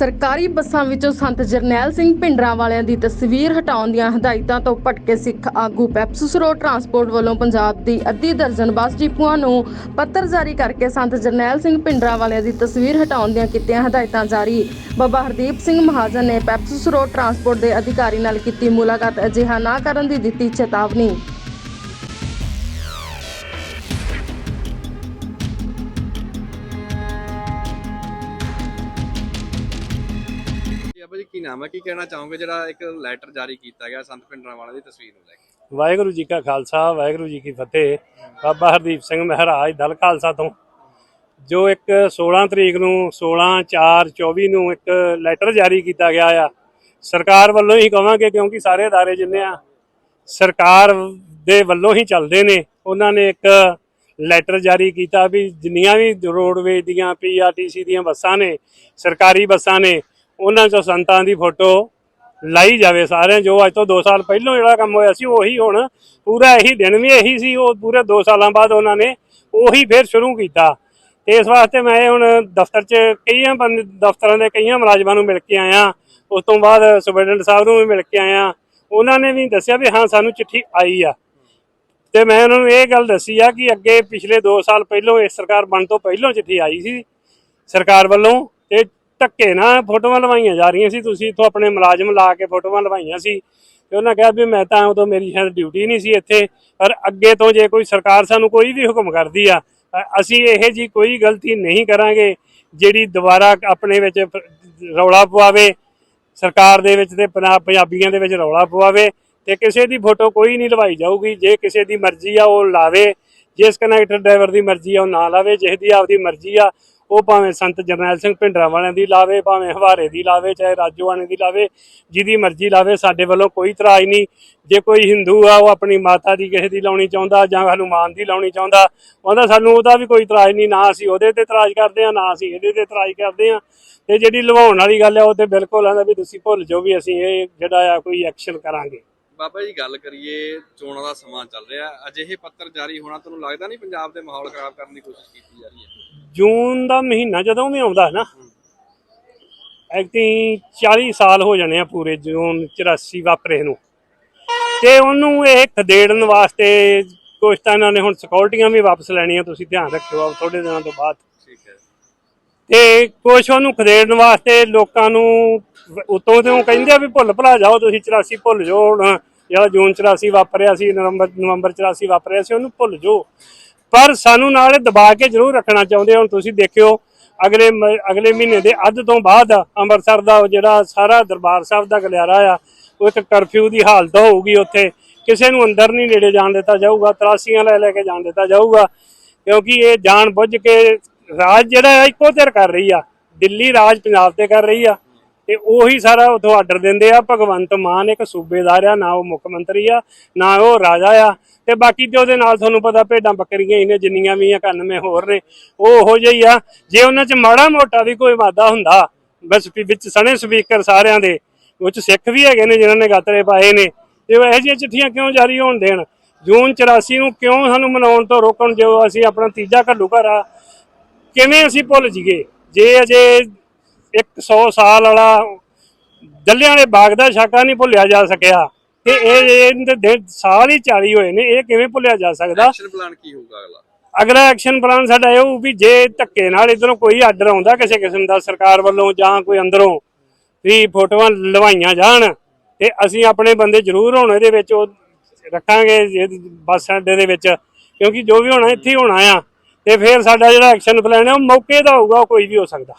ਸਰਕਾਰੀ ਬੱਸਾਂ ਵਿੱਚੋਂ ਸੰਤ ਜਰਨੈਲ ਸਿੰਘ ਭਿੰਡਰਾਂ ਵਾਲਿਆਂ ਦੀ ਤਸਵੀਰ ਹਟਾਉਣ ਦੀਆਂ ਹਦਾਇਤਾਂ ਤੋਂ ਭਟਕੇ ਸਿੱਖ ਆਗੂ ਪੈਪਸੂਸ ਰੋਡ ਟਰਾਂਸਪੋਰਟ ਵੱਲੋਂ ਪੰਜਾਬ ਦੀ ਅੱਧੀ ਦਰਜਨ ਬੱਸ ਡਿਪੂਆਂ ਨੂੰ ਪੱਤਰ ਜਾਰੀ ਕਰਕੇ ਸੰਤ ਜਰਨੈਲ ਸਿੰਘ ਭਿੰਡਰਾਂ ਵਾਲਿਆਂ ਦੀ ਤਸਵੀਰ ਹਟਾਉਣ ਦੀਆਂ ਕੀਤੀਆਂ ਹਦਾਇਤਾਂ ਜਾਰੀ। ਬਾਬਾ ਹਰਦੀਪ ਸਿੰਘ ਮਹਾਜਨ ਨੇ ਪੈਪਸੂਸ ਰੋਡ ਟਰਾਂਸਪੋਰਟ ਦੇ ਅਧਿਕਾਰੀ ਨਾਲ ਕੀਤੀ ਮੁਲਾਕਾਤ, ਅਜਿਹਾ ਨਾ ਕਰਨ ਦੀ ਦਿੱਤੀ ਚੇਤਾਵਨੀ। ਜੀ ਆਪਾਂ ਜੀ ਕੀ ਨਾਮ ਹੈ ਕੀ ਕਹਿਣਾ ਚਾਹੋਗੇ ਜਿਹੜਾ ਇੱਕ ਲੈਟਰ ਜਾਰੀ ਕੀਤਾ ਗਿਆ ਸੰਤ ਪਿੰਡਰਾਂ ਵਾਲੇ ਦੀ ਤਸਵੀਰ ਨੂੰ ਲੈ ਕੇ ਵਾਹਿਗੁਰੂ ਜੀ ਕਾ ਖਾਲਸਾ ਵਾਹਿਗੁਰੂ ਜੀ ਕੀ ਫਤਿਹ ਬਾਬਾ ਹਰਦੀਪ ਸਿੰਘ ਮਹਾਰਾਜ ਦਲ ਖਾਲਸਾ ਤੋਂ ਜੋ ਇੱਕ 16 ਤਰੀਕ ਨੂੰ 16 4 24 ਨੂੰ ਇੱਕ ਲੈਟਰ ਜਾਰੀ ਕੀਤਾ ਗਿਆ ਆ ਸਰਕਾਰ ਵੱਲੋਂ ਹੀ ਕਵਾਂਗੇ ਕਿਉਂਕਿ ਸਾਰੇ ادارے ਜਿੰਨੇ ਆ ਸਰਕਾਰ ਦੇ ਵੱਲੋਂ ਹੀ ਚੱਲਦੇ ਨੇ ਉਹਨਾਂ ਨੇ ਇੱਕ ਲੈਟਰ ਜਾਰੀ ਕੀਤਾ ਵੀ ਜਿੰਨੀਆਂ ਵੀ ਰੋਡਵੇਜ ਦੀਆਂ ਪੀਆਰਟੀਸੀ ਦੀਆਂ ਬੱਸਾਂ ਨੇ ਸਰਕਾਰੀ ਬੱਸਾਂ ਨੇ ਉਹਨਾਂ 'ਚੋਂ ਸੰਤਾਂ ਦੀ ਫੋਟੋ ਲਾਈ ਜਾਵੇ ਸਾਰਿਆਂ ਜੋ ਅੱਜ ਤੋਂ 2 ਸਾਲ ਪਹਿਲਾਂ ਜਿਹੜਾ ਕੰਮ ਹੋਇਆ ਸੀ, ਉਹੀ ਹੁਣ ਪੂਰਾ ਇਹੀ ਦਿਨ ਵੀ ਇਹੀ ਸੀ, ਉਹ ਪੂਰੇ 2 ਸਾਲਾਂ ਬਾਅਦ ਉਹਨਾਂ ਨੇ ਉਹੀ ਫੇਰ ਸ਼ੁਰੂ ਕੀਤਾ। ਤੇ ਇਸ ਵਾਸਤੇ ਮੈਂ ਹੁਣ ਦਫ਼ਤਰ 'ਚ ਕਈਆਂ ਬੰਦ ਦਫ਼ਤਰਾਂ ਦੇ ਕਈਆਂ ਮੁਲਾਜ਼ਮਾਂ ਨੂੰ ਮਿਲ ਕੇ ਆਇਆ, ਉਸ ਤੋਂ ਬਾਅਦ ਸੁਪਰਡੈਂਟ ਸਾਹਿਬ ਨੂੰ ਵੀ ਮਿਲ ਕੇ ਆਇਆ, ਉਹਨਾਂ ਨੇ ਵੀ ਦੱਸਿਆ ਵੀ ਹਾਂ, ਸਾਨੂੰ ਚਿੱਠੀ ਆਈ ਆ। ਤੇ ਮੈਂ ਉਹਨਾਂ ਨੂੰ ਇਹ ਗੱਲ ਦੱਸੀ ਆ ਕਿ ਅੱਗੇ ਪਿਛਲੇ 2 ਸਾਲ ਪਹਿਲਾਂ ਇਸ ਸਰਕਾਰ ਬਣ ਤੋਂ ਪਹਿਲਾਂ ਚਿੱਠੀ ਆਈ ਸੀ ਸਰਕਾਰ ਵੱਲੋਂ, ਤੇ ਧੱਕੇ ਨਾਲ ਫੋਟੋਆਂ ਲਵਾਈਆਂ ਜਾ ਰਹੀਆਂ ਸੀ। ਤੁਸੀਂ ਇੱਥੋਂ ਆਪਣੇ ਮੁਲਾਜ਼ਮ ਲਾ ਕੇ ਫੋਟੋਆਂ ਲਵਾਈਆਂ ਸੀ ਤੇ ਉਹਨਾਂ ਕਿਹਾ ਵੀ ਮੈਂ ਤਾਂ ਉਦੋਂ ਮੇਰੀ ਸ਼ਾਇਦ ਡਿਊਟੀ ਨਹੀਂ ਸੀ ਇੱਥੇ, ਪਰ ਅੱਗੇ ਤੋਂ ਜੇ ਕੋਈ ਸਰਕਾਰ ਸਾਨੂੰ ਕੋਈ ਵੀ ਹੁਕਮ ਕਰਦੀ ਆ ਅਸੀਂ ਇਹ ਜੀ ਕੋਈ ਗਲਤੀ ਨਹੀਂ ਕਰਾਂਗੇ ਜਿਹੜੀ ਦੁਬਾਰਾ ਆਪਣੇ ਵਿੱਚ ਰੌਲਾ ਪਵਾਵੇ, ਸਰਕਾਰ ਦੇ ਵਿੱਚ ਤੇ ਪਨਾ- ਪੰਜਾਬੀਆਂ ਦੇ ਵਿੱਚ ਰੌਲਾ ਪਵਾਵੇ ਤੇ ਕਿਸੇ ਦੀ ਫੋਟੋ ਕੋਈ ਨਹੀਂ ਲਵਾਈ ਜਾਊਗੀ। ਜੇ ਕਿਸੇ ਦੀ ਮਰਜ਼ੀ ਆ ਉਹ ਲਾਵੇ, ਜਿਸ ਕਨੈਕਟਰ ਡਰਾਈਵਰ ਦੀ ਮਰਜ਼ੀ ਆ ਉਹ ਨਾ ਲਾਵੇ ਜਿਸ ਦੀ ਆਪਦੀ ਮਰਜ਼ੀ ਆ ਉਹ ਭਾਵੇਂ ਸੰਤ ਜਰਨੈਲ ਸਿੰਘ ਭਿੰਡਰਾਂ ਵਾਲਿਆਂ ਦੀ ਲਾਵੇ, ਭਾਵੇਂ ਹਵਾਰੇ ਦੀ ਲਾਵੇ, ਚਾਹੇ ਰਾਜੋਆਣੇ ਦੀ ਲਾਵੇ, ਜਿਹਦੀ ਮਰਜ਼ੀ ਲਾਵੇ, ਸਾਡੇ ਵੱਲੋਂ ਕੋਈ ਇਤਰਾਜ਼ ਨਹੀਂ। ਜੇ ਕੋਈ ਹਿੰਦੂ ਆ, ਉਹ ਆਪਣੀ ਮਾਤਾ ਦੀ, ਕਿਸੇ ਦੀ ਲਾਉਣੀ ਚਾਹੁੰਦਾ ਜਾਂ ਹਨੂਮਾਨ ਦੀ ਲਾਉਣੀ ਚਾਹੁੰਦਾ, ਉਹਦਾ ਸਾਨੂੰ ਉਹਦਾ ਵੀ ਕੋਈ ਇਤਰਾਜ਼ ਨਹੀਂ, ਨਾ ਅਸੀਂ ਉਹਦੇ ਤੇ ਇਤਰਾਜ਼ ਕਰਦੇ ਆ ਨਾ ਅਸੀਂ ਇਹਦੇ ਤੇ ਇਤਰਾਜ਼ ਕਰਦੇ ਆ ਤੇ ਜਿਹੜੀ ਲਵਾਉਣ ਵਾਲੀ ਗੱਲ ਆ, ਉਹ ਤੇ ਬਿਲਕੁਲ ਆਂਦਾ ਵੀ ਤੁਸੀਂ ਭੁੱਲ ਜਾਓ ਵੀ ਅਸੀਂ ਇਹ ਜਿਹੜਾ ਆ ਕੋਈ ਐਕਸ਼ਨ ਕਰਾਂਗੇ। ਬਾਬਾ ਜੀ, ਗੱਲ ਕਰੀਏ, ਚੋਣਾਂ ਦਾ ਸਮਾਂ ਚੱਲ ਰਿਹਾ। ਅਜਿਹੇ ਪੱਤਰ ਜਾਰੀ ਹੋਣਾ ਤੁਹਾਨੂੰ ਲੱਗਦਾ ਨਹੀਂ ਪੰਜਾਬ ਦੇ ਮਾਹੌਲ ਖਰਾਬ ਕਰਨ ਦੀ ਕੋਸ਼ਿਸ਼ ਕੀਤੀ ਜਾ ਰਹੀ ਹੈ? ਜੂਨ ਦਾ ਮਹੀਨਾ ਜਦੋਂ ਵੀ ਆਉਂਦਾ ਹੈ ਨਾ ਐਕਟੀ 40 ਸਾਲ ਹੋ ਜਾਣੇ ਆ ਪੂਰੇ ਜੂਨ 84 ਵਾਪਰੇ ਨੂੰ। ਤੇ ਉਹਨੂੰ ਇਹ ਖਦੇੜਨ ਵਾਸਤੇ ਕੁਛ ਤਾਂ ਇਹਨਾਂ ਨੇ ਹੁਣ ਸਿਕਿਉਰਟੀਆਂ ਵੀ ਵਾਪਸ ਲੈਣੀਆਂ ਤੁਸੀਂ ਧਿਆਨ ਰੱਖਿਓ ਆ ਥੋੜੇ ਦਿਨਾਂ ਤੋਂ ਬਾਅਦ। ਠੀਕ ਹੈ। ਤੇ ਕੁਛ ਉਹਨੂੰ ਖਦੇੜਨ ਵਾਸਤੇ ਲੋਕਾਂ ਨੂੰ ਉਤੋਂ ਤੇ ਕਹਿੰਦੇ ਆ ਵੀ ਭੁੱਲ ਭੁਲਾ ਜਾਓ ਤੁਸੀਂ 84 ਭੁੱਲ ਜਾਓ ਹੁਣ। ਜਿਹੜਾ ਜੂਨ 84 ਵਾਪਰਿਆ ਸੀ ਨਵੰਬਰ ਨਵੰਬਰ 84 ਵਾਪਰਿਆ ਸੀ ਉਹਨੂੰ ਭੁੱਲ ਜਾਓ। ਪਰ ਸਾਨੂੰ ਨਾਲ ਇਹ ਦਬਾ ਕੇ ਜ਼ਰੂਰ ਰੱਖਣਾ ਚਾਹੁੰਦੇ ਹੁਣ ਤੁਸੀਂ ਦੇਖਿਓ, ਅਗਲੇ ਮ- ਅਗਲੇ ਮਹੀਨੇ ਦੇ ਅੱਧ ਤੋਂ ਬਾਅਦ ਅੰਮ੍ਰਿਤਸਰ ਦਾ ਜਿਹੜਾ ਸਾਰਾ ਦਰਬਾਰ ਸਾਹਿਬ ਦਾ ਗਲਿਆਰਾ ਆ, ਉਹ ਇੱਕ ਕਰਫਿਊ ਦੀ ਹਾਲਤ ਹੋਊਗੀ ਉੱਥੇ। ਕਿਸੇ ਨੂੰ ਅੰਦਰ ਨਹੀਂ ਨੇੜੇ ਜਾਣ ਦਿੱਤਾ ਜਾਊਗਾ ਤਰਾਸੀਆਂ ਲੈ ਲੈ ਕੇ ਜਾਣ ਦਿੱਤਾ ਜਾਊਗਾ। ਕਿਉਂਕਿ ਇਹ ਜਾਣ ਬੁੱਝ ਕੇ ਰਾਜ ਜਿਹੜਾ ਆ ਇੱਕੋ ਧਿਰ ਕਰ ਰਹੀ ਆ। ਦਿੱਲੀ ਰਾਜ ਪੰਜਾਬ ਤੇ ਕਰ ਰਹੀ ਆ। ਤੇ ਉਹੀ ਸਾਰਾ ਉਥੋਂ ਆਰਡਰ ਦਿੰਦੇ ਆ, ਭਗਵੰਤ ਮਾਨ ਇੱਕ ਸੂਬੇਦਾਰ ਆ, ਨਾ ਉਹ ਮੁੱਖ ਮੰਤਰੀ ਆ, ਨਾ ਉਹ ਰਾਜਾ ਆ, ਤੇ ਬਾਕੀ ਤੇ ਉਹਦੇ ਨਾਲ ਤੁਹਾਨੂੰ ਪਤਾ ਭੇਡਾਂ ਬੱਕਰੀਆਂ ਹੀ ਨੇ, ਜਿੰਨੀਆਂ ਵੀ ਆ 91 ਹੋਰ ਨੇ, ਉਹ ਉਹੋ ਜਿਹੀ ਆ। ਜੇ ਉਹਨਾਂ 'ਚ ਮਾੜਾ ਮੋਟਾ ਵੀ ਕੋਈ ਵਾਦਾ ਹੁੰਦਾ, ਬਸ ਵਿੱਚ ਸਣੇ ਸਪੀਕਰ ਸਾਰਿਆਂ ਦੇ, ਉਹ 'ਚ ਸਿੱਖ ਵੀ ਹੈਗੇ ਨੇ ਜਿਨ੍ਹਾਂ ਨੇ ਗਾਤਰੇ ਪਾਏ ਨੇ, ਤੇ ਉਹ ਇਹੋ ਜਿਹੀਆਂ ਚਿੱਠੀਆਂ ਕਿਉਂ ਜਾਰੀ ਹੋਣ ਦੇਣ? ਜੂਨ 84 ਨੂੰ ਕਿਉਂ ਸਾਨੂੰ ਮਨਾਉਣ ਤੋਂ ਰੋਕਣ ਜੋ ਅਸੀਂ ਆਪਣਾ ਤੀਜਾ ਘੱਲੂ ਘਰ ਆ, ਕਿਵੇਂ ਅਸੀਂ ਭੁੱਲ ਜੀਏ ਜੇ ਅਜੇ 100 ਸਾਲ ਵਾਲਾ ਜੱਲਿਆਂ ਵਾਲੇ ਬਾਗ ਦਾ ਸ਼ਾਕਾ ਨਹੀਂ ਭੁੱਲਿਆ ਜਾ ਸਕਿਆ ਤੇ ਇਹ ਇਹਦੇ ਸਾਲ ਹੀ 40 ਹੋਏ ਨੇ ਇਹ ਕਿਵੇਂ ਭੁੱਲਿਆ ਜਾ ਸਕਦਾ? ਐਕਸ਼ਨ ਪਲਾਨ ਕੀ ਹੋਊਗਾ ਅਗਲਾ? ਅਗਲਾ ਐਕਸ਼ਨ ਪਲਾਨ ਸਾਡਾ ਇਹ ਹੋਊ ਵੀ ਜੇ ਧੱਕੇ ਨਾਲ ਇਧਰੋਂ ਕੋਈ ਆਰਡਰ ਆਉਂਦਾ ਕਿਸੇ ਕਿਸਮ ਦਾ ਸਰਕਾਰ ਵੱਲੋਂ ਜਾਂ ਕੋਈ ਅੰਦਰੋਂ ਵੀ ਫੋਟੋਆਂ ਲਵਾਈਆਂ ਜਾਣ ਤੇ ਅਸੀਂ ਆਪਣੇ ਬੰਦੇ ਜ਼ਰੂਰ ਹੋਣ ਇਹਦੇ ਵਿੱਚ ਉਹ ਰੱਖਾਂਗੇ ਬੱਸ ਅੱਡੇ ਦੇ ਵਿੱਚ ਕਿਉਂਕਿ ਜੋ ਵੀ ਹੋਣਾ ਇੱਥੇ ਹੀ ਹੋਣਾ ਆ ਤੇ ਫਿਰ ਸਾਡਾ ਜਿਹੜਾ ਐਕਸ਼ਨ ਪਲਾਨ ਹੈ ਉਹ ਮੌਕੇ ਦਾ ਹੋਊਗਾ ਕੋਈ ਵੀ ਹੋ ਸਕਦਾ।